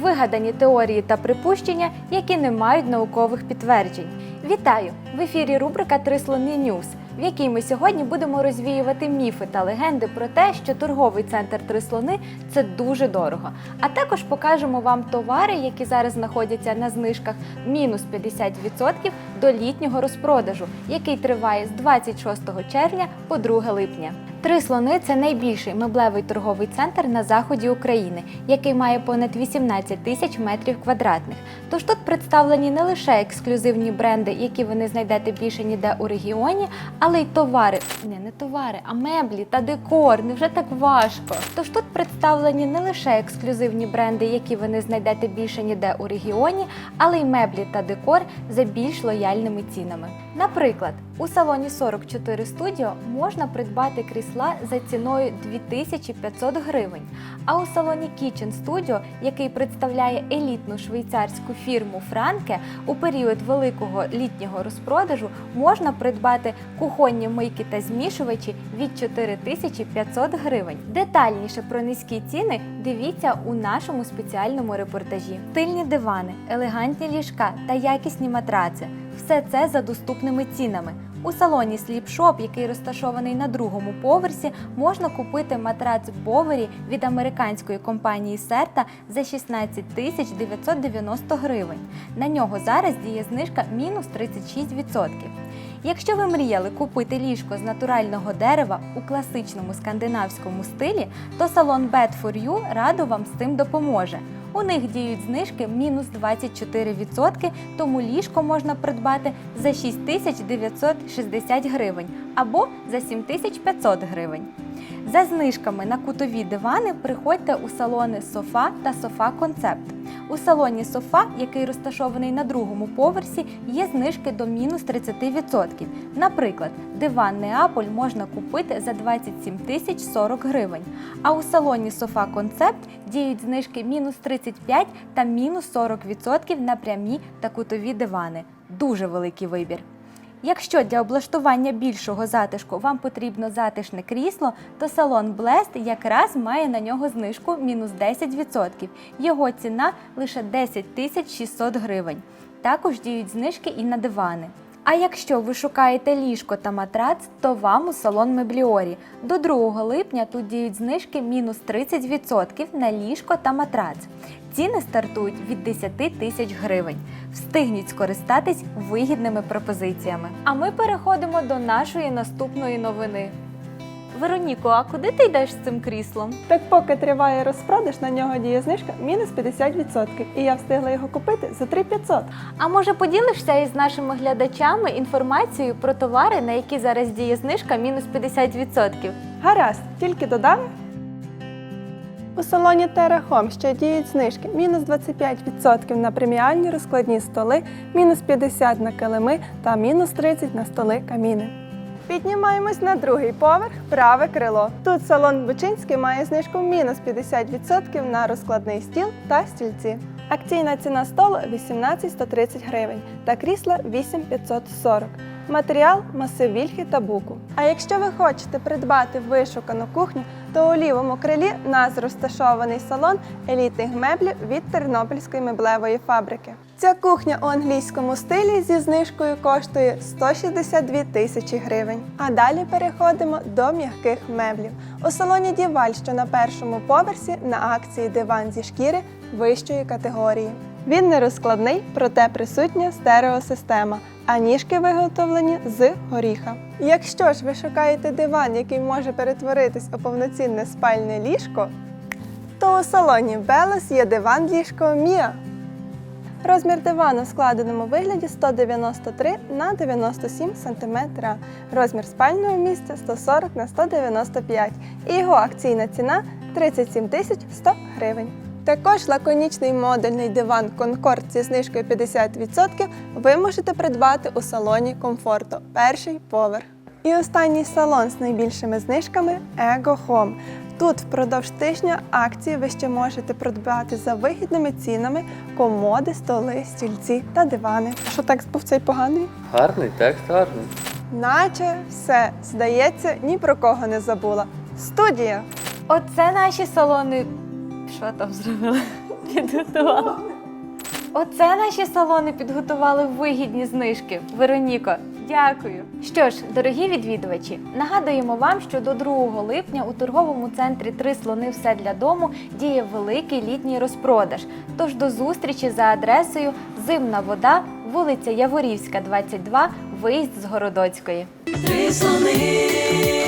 вигадані теорії та припущення, які не мають наукових підтверджень. Вітаю! В ефірі рубрика Три слони Ньюс, в якій ми сьогодні будемо розвіювати міфи та легенди про те, що торговий центр Три слони це дуже дорого. А також покажемо вам товари, які зараз знаходяться на знижках мінус 50% до літнього розпродажу, який триває з 26 червня по 2 липня. Три слони це найбільший меблевий торговий центр на заході України, який має понад 18 тисяч метрів квадратних. Тож тут представлені не лише ексклюзивні бренди, які ви не знайдете більше ніде у регіоні, але й товари, не, не товари, а меблі та декор. Невже так важко? Тож тут представлені не лише ексклюзивні бренди, які ви не знайдете більше ніде у регіоні, але й меблі та декор за більш лояльними цінами. Наприклад, у салоні 44 Studio можна придбати крісла за ціною 2500 гривень. А у салоні Kitchen Studio, який представляє елітну швейцарську фірму Франке, у період великого літнього розпродажу можна придбати кухонні мийки та змішувачі від 4500 гривень. Детальніше про низькі ціни дивіться у нашому спеціальному репортажі. Стильні дивани, елегантні ліжка та якісні матраци все це за доступними цінами. У салоні Sleep Shop, який розташований на другому поверсі, можна купити матрац Бовері від американської компанії Серта за 16 тисяч 990 гривень. На нього зараз діє знижка мінус 36%. Якщо ви мріяли купити ліжко з натурального дерева у класичному скандинавському стилі, то салон Bed for You радо вам з цим допоможе. У них діють знижки мінус 24%, тому ліжко можна придбати за 6960 гривень або за 7500 гривень. За знижками на кутові дивани приходьте у салони Софа та Софа Концепт. У салоні Софа, який розташований на другому поверсі, є знижки до мінус 30%. Наприклад, диван Неаполь можна купити за 27 тисяч 40 гривень. А у салоні Софа Концепт діють знижки мінус 35 та мінус 40% на прямі та кутові дивани. Дуже великий вибір. Якщо для облаштування більшого затишку вам потрібно затишне крісло, то салон Blest якраз має на нього знижку мінус 10%. Його ціна лише 10 тисяч 600 гривень. Також діють знижки і на дивани. А якщо ви шукаєте ліжко та матрац, то вам у салон Мебліорі. До 2 липня тут діють знижки мінус 30% на ліжко та матрац. Ціни стартують від 10 тисяч гривень. Встигніть скористатись вигідними пропозиціями. А ми переходимо до нашої наступної новини. Вероніко, а куди ти йдеш з цим кріслом? Так поки триває розпродаж, на нього діє знижка мінус 50%. І я встигла його купити за 3500. А може поділишся із нашими глядачами інформацією про товари, на які зараз діє знижка мінус 50%? Гаразд, тільки додам. У салоні Home ще діють знижки мінус 25% на преміальні розкладні столи, мінус 50% на килими та мінус 30% на столи каміни. Піднімаємось на другий поверх, праве крило. Тут салон Бучинський має знижку мінус 50% на розкладний стіл та стільці. Акційна ціна столу 18 130 гривень та крісла 8 540. Матеріал масив вільхи та буку. А якщо ви хочете придбати вишукану кухню, то у лівому крилі нас розташований салон елітних меблів від Тернопільської меблевої фабрики. Ця кухня у англійському стилі зі знижкою коштує 162 тисячі гривень. А далі переходимо до м'яких меблів. У салоні Діваль, що на першому поверсі, на акції диван зі шкіри вищої категорії. Він не розкладний, проте присутня стереосистема, а ніжки виготовлені з горіха. Якщо ж ви шукаєте диван, який може перетворитись у повноцінне спальне ліжко, то у салоні Белес є диван ліжко Міа. Розмір дивану в складеному вигляді 193 на 97 см. Розмір спального місця 140 на 195 і його акційна ціна 37 100 гривень. Також лаконічний модульний диван Concord зі знижкою 50% ви можете придбати у салоні комфорту перший поверх. І останній салон з найбільшими знижками Ego Home. Тут впродовж тижня акції ви ще можете придбати за вигідними цінами комоди, столи, стільці та дивани. Що текст був цей поганий? Гарний текст, гарний. Наче все, здається, ні про кого не забула. Студія! Оце наші салони. Що там зробили? підготувала. Оце наші салони підготували вигідні знижки. Вероніко, дякую. Що ж, дорогі відвідувачі, нагадуємо вам, що до 2 липня у торговому центрі Три слони все для дому діє великий літній розпродаж. Тож до зустрічі за адресою Зимна вода, вулиця Яворівська, 22, виїзд з Городоцької. Три слони